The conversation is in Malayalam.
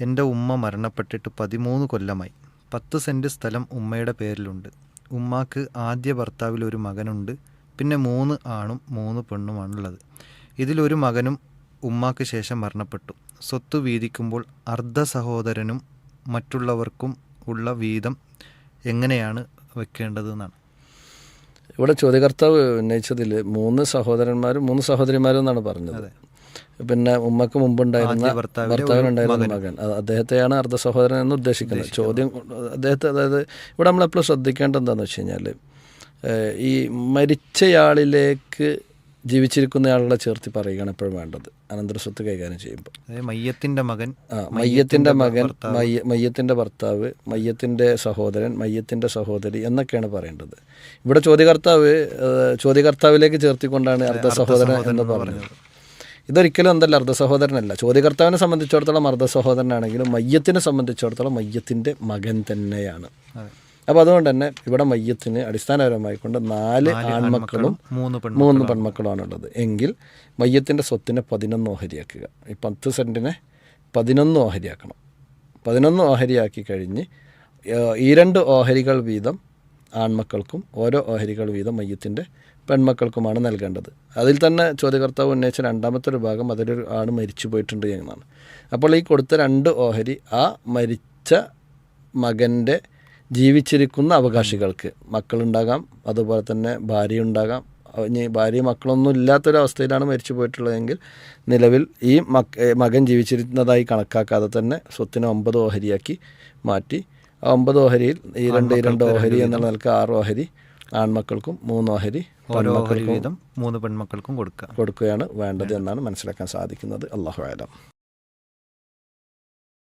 എന്റെ ഉമ്മ മരണപ്പെട്ടിട്ട് പതിമൂന്ന് കൊല്ലമായി. പത്ത് സെന്റ് സ്ഥലം ഉമ്മയുടെ പേരിലുണ്ട്. ഉമ്മാക്ക് ആദ്യ ഭർത്താവിൽ ഒരു മകനുണ്ട്. പിന്നെ മൂന്ന് ആണും മൂന്ന് പെണ്ണുമാണുള്ളത്. ഇതിലൊരു മകനും ഉമ്മാക്ക് ശേഷം മരണപ്പെട്ടു. സ്വത്ത് വീതിക്കുമ്പോൾ അർദ്ധ സഹോദരനും മറ്റുള്ളവർക്കും ഉള്ള വീതം എങ്ങനെയാണ് വെക്കേണ്ടതെന്നാണ്. ഇവിടെ ചോദ്യകർത്താവ് ഉന്നയിച്ചതിൽ മൂന്ന് സഹോദരന്മാരും മൂന്ന് സഹോദരിമാരും എന്നാണ് പറഞ്ഞത്. പിന്നെ ഉമ്മക്ക് മുമ്പുണ്ടായിരുന്ന ഭർത്താവിനുണ്ടായിരുന്ന മകൻ. അദ്ദേഹത്തെയാണ് അർദ്ധ സഹോദരൻ എന്ന് ഉദ്ദേശിക്കുന്നത്. ചോദ്യം അദ്ദേഹത്തെ അതായത് ഇവിടെ നമ്മളെപ്പോഴും ശ്രദ്ധിക്കേണ്ടത് എന്താണെന്ന് വെച്ച് കഴിഞ്ഞാൽ ഈ മരിച്ചയാളിലേക്ക് ജീവിച്ചിരിക്കുന്നയാളെ ചേർത്തി പറയുകയാണ് എപ്പോഴും വേണ്ടത്. അനന്തരസ്വത്ത് കൈകാര്യം ചെയ്യുമ്പോൾ. മയ്യത്തിന്റെ മകൻ ആ മയ്യത്തിന്റെ മകൻ മയ്യ മയ്യത്തിന്റെ ഭർത്താവ് മയ്യത്തിന്റെ സഹോദരൻ മയ്യത്തിന്റെ സഹോദരി എന്നൊക്കെയാണ് പറയേണ്ടത്. ഇവിടെ ചോദ്യകർത്താവ് ചോദ്യകർത്താവിലേക്ക് ചേർത്തിക്കൊണ്ടാണ് അർദ്ധ സഹോദരൻ എന്ന് പറഞ്ഞത്. ഇതൊരിക്കലും എന്തല്ല അർദ്ധ സഹോദരനല്ല ചോദ്യകർത്താവിനെ സംബന്ധിച്ചിടത്തോളം അർദ്ധ സഹോദരനാണെങ്കിലും മയ്യത്തിനെ സംബന്ധിച്ചിടത്തോളം മയ്യത്തിന്റെ മകൻ തന്നെയാണ്. അപ്പോൾ അതുകൊണ്ട് തന്നെ ഇവിടെ മയ്യത്തിന് അടിസ്ഥാനപരമായി കൊണ്ട് നാല് ആൺമക്കളും മൂന്ന് പെൺ മൂന്ന് പെൺമക്കളുമാണുള്ളത്. എങ്കിൽ മയ്യത്തിന്റെ സ്വത്തിനെ പതിനൊന്ന് ഓഹരിയാക്കുക. ഈ പത്ത് സെന്റിനെ പതിനൊന്ന് ഓഹരിയാക്കണം. പതിനൊന്ന് ഓഹരിയാക്കി കഴിഞ്ഞ് ഈ രണ്ട് ഓഹരികൾ വീതം ആൺമക്കൾക്കും ഓരോ ഓഹരികൾ വീതം മയ്യത്തിന്റെ പെൺമക്കൾക്കുമാണ് നൽകേണ്ടത്. അതിൽ തന്നെ ചോദ്യകർത്താവ് ഉന്നയിച്ച രണ്ടാമത്തെ ഒരു ഭാഗം അതിലൊരു ആണ് മരിച്ചു പോയിട്ടുണ്ട് എന്നാണ്. അപ്പോൾ ഈ കൊടുത്ത രണ്ട് ഓഹരി ആ മരിച്ച മകന്റെ ജീവിച്ചിരിക്കുന്ന അവകാശികൾക്ക് മക്കളുണ്ടാകാം അതുപോലെ തന്നെ ഭാര്യ ഉണ്ടാകാം ഇനി ഭാര്യ മക്കളൊന്നും ഇല്ലാത്തൊരവസ്ഥയിലാണ് മരിച്ചു പോയിട്ടുള്ളതെങ്കിൽ നിലവിൽ ഈ മക് മകൻ ജീവിച്ചിരുന്നതായി കണക്കാക്കാതെ തന്നെ സ്വത്തിനെ ഒമ്പത് ഓഹരിയാക്കി മാറ്റി. ആ ഒമ്പത് ഓഹരിയിൽ ഈ രണ്ട് ഈ രണ്ട് ഓഹരി എന്നുള്ള നിലയ്ക്ക് ആറ് ഓഹരി ആൺമക്കൾക്കും മൂന്ന് ഓഹരി ഓരോ വീതം മൂന്ന് പെൺമക്കൾക്കും കൊടുക്കുക. കൊടുക്കുകയാണ് വേണ്ടത് എന്നാണ് മനസ്സിലാക്കാൻ സാധിക്കുന്നത്. അള്ളാഹു ആലം